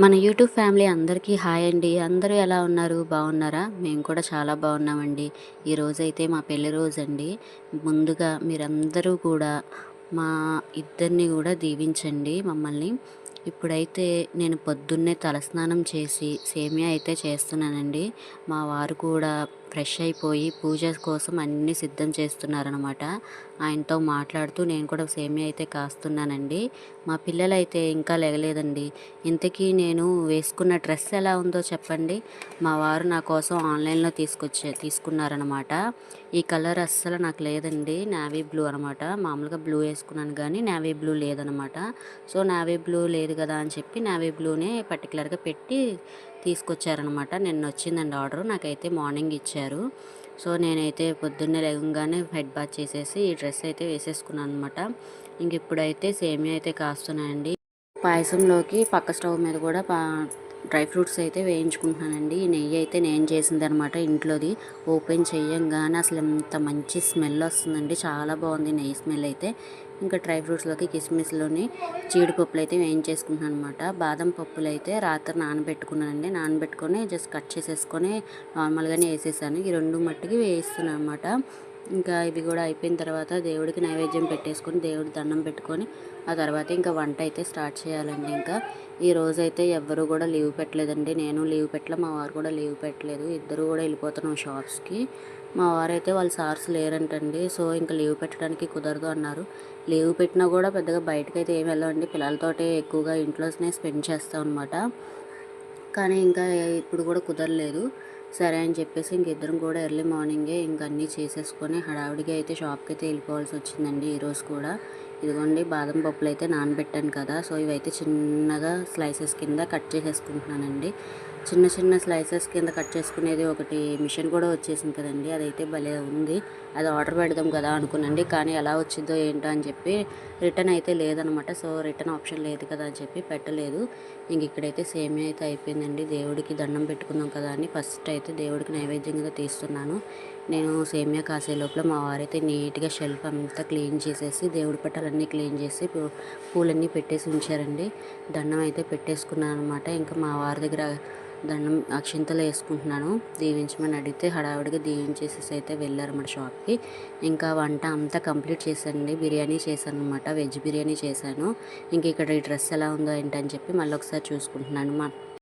మన YouTube family అందరికీ hi అండి. అందరూ ఎలా ఉన్నారు? బాగున్నారా? మేము కూడా చాలా బాగున్నామండి. ఈరోజైతే మా పెళ్ళి రోజు అండి ముందుగా మీరందరూ కూడా మా ఇద్దరిని కూడా దీవించండి మమ్మల్ని. ఇప్పుడైతే నేను పొద్దున్నే తలస్నానం చేసి సేమియా అయితే చేస్తున్నానండి. మా వారు కూడా ఫ్రెష్ అయిపోయి పూజ కోసం అన్నీ సిద్ధం చేస్తున్నారనమాట ఆయనతో మాట్లాడుతూ నేను కూడా సేమియా అయితే కాస్తున్నానండి. మా పిల్లలైతే ఇంకా లేగలేదండి. ఇంతకీ నేను వేసుకున్న డ్రెస్ ఎలా ఉందో చెప్పండి? మా వారు నా కోసం ఆన్లైన్లో తీసుకొచ్చే తీసుకున్నారనమాట ఈ కలర్ అస్సలు నాకు లేదండి. నావీ బ్లూ అనమాట మామూలుగా బ్లూ వేసుకున్నాను కానీ నావీ బ్లూ లేదనమాట సో నావీ బ్లూ లేదు కదా అని చెప్పి నావీ బ్లూనే పర్టికులర్గా పెట్టి తీసుకొచ్చారనమాట నిన్న వచ్చిందండి ఆర్డర్. నాకైతే మార్నింగ్ ఇచ్చారు. సో నేనైతే పొద్దున్నే లేకుండానే హెడ్ బాత్ చేసేసి ఈ డ్రెస్ అయితే వేసేసుకున్నాను అనమాట ఇంక ఇప్పుడైతే సేమియా అయితే కాస్తున్నాయండి పాయసంలోకి పక్క స్టవ్ మీద కూడా పా డ్రై ఫ్రూట్స్ అయితే వేయించుకుంటున్నానండి. ఈ నెయ్యి అయితే నేను చేసింది అనమాట ఇంట్లోది. ఓపెన్ చేయంగానే అసలు ఎంత మంచి స్మెల్ వస్తుందండి. చాలా బాగుంది నెయ్యి స్మెల్ అయితే. ఇంకా డ్రై ఫ్రూట్స్లోకి కిస్మిస్లోని జీడిపప్పులు అయితే వేయించేసుకుంటున్నాను అనమాట బాదం పప్పులు అయితే రాత్రి నానబెట్టుకున్నానండి. నానబెట్టుకొని జస్ట్ కట్ చేసేసుకొని నార్మల్గానే వేసేసాను. ఈ రెండు మట్టికి వేయిస్తున్నాను అనమాట ఇంకా ఇవి కూడా అయిపోయిన తర్వాత దేవుడికి నైవేద్యం పెట్టేసుకొని దేవుడి దండం పెట్టుకొని ఆ తర్వాత ఇంకా వంట అయితే స్టార్ట్ చేయాలండి ఇంకా. ఈ రోజైతే ఎవ్వరూ కూడా లీవ్ పెట్టలేదండి. నేను లీవ్ పెట్టలే మా వారు కూడా లీవ్ పెట్టలేదు. ఇద్దరు కూడా వెళ్ళిపోతున్నాం షాప్స్కి. మా వారైతే వాళ్ళ సార్స్ లేరంటండి. సో ఇంకా లీవ్ పెట్టడానికి కుదరదు అన్నారు. లీవ్ పెట్టినా కూడా పెద్దగా బయటకు అయితే ఏమి వెళ్ళండి పిల్లలతోటే ఎక్కువగా ఇంట్లోనే స్పెండ్ చేస్తాం అనమాట కానీ ఇంకా ఇప్పుడు కూడా కుదరలేదు. సరే అని చెప్పేసి ఇంక ఇద్దరం కూడా ఎర్లీ మార్నింగే ఇంక అన్నీ చేసేసుకొని హడావిడిగా అయితే షాప్కి అయితే వెళ్ళిపోవాల్సి వచ్చిందండి ఈరోజు కూడా. ఇదిగోండి బాదం పప్పులు అయితే నానబెట్టాను కదా. సో ఇవైతే చిన్నగా స్లైసెస్ కింద కట్ చేసేసుకుంటున్నానండి. చిన్న చిన్న స్లైసెస్ కింద కట్ చేసుకునేది ఒకటి మిషన్ కూడా వచ్చేసింది కదండి. అదైతే భలే ఉంది. అది ఆర్డర్ పెడదాం కదా అనుకున్నాండి. కానీ ఎలా వచ్చిందో ఏంటో అని చెప్పి రిటర్న్ అయితే లేదనమాట. సో రిటర్న్ ఆప్షన్ లేదు కదా అని చెప్పి పెట్టలేదు. ఇంక ఇక్కడైతే సేమియా అయితే అయిపోయిందండి. దేవుడికి దండం పెట్టుకుందాం కదా అని ఫస్ట్ అయితే దేవుడికి నైవేద్యంగా తీస్తున్నాను. నేను సేమియా కాసే లోపల మా వారైతే నీట్గా షెల్ఫ్ అంతా క్లీన్ చేసేసి దేవుడి అన్నీ క్లీన్ చేసి పూలన్నీ పెట్టేసి ఉంచారండి. దండం అయితే పెట్టేసుకున్నాను అనమాట ఇంకా మా వారి దగ్గర దండం అక్షింతలు వేసుకుంటున్నాను. దీవించమని అడిగితే హడావిడిగా దీవించేసేసి అయితే వెళ్ళారన్నమాట షాప్కి. ఇంకా వంట అంతా కంప్లీట్ చేశానండి. బిర్యానీ చేశాను అనమాట వెజ్ బిర్యానీ చేశాను. ఇంక ఇక్కడ ఈ డ్రెస్ ఎలా ఉందో ఏంటని చెప్పి మళ్ళీ ఒకసారి చూసుకుంటున్నాను మా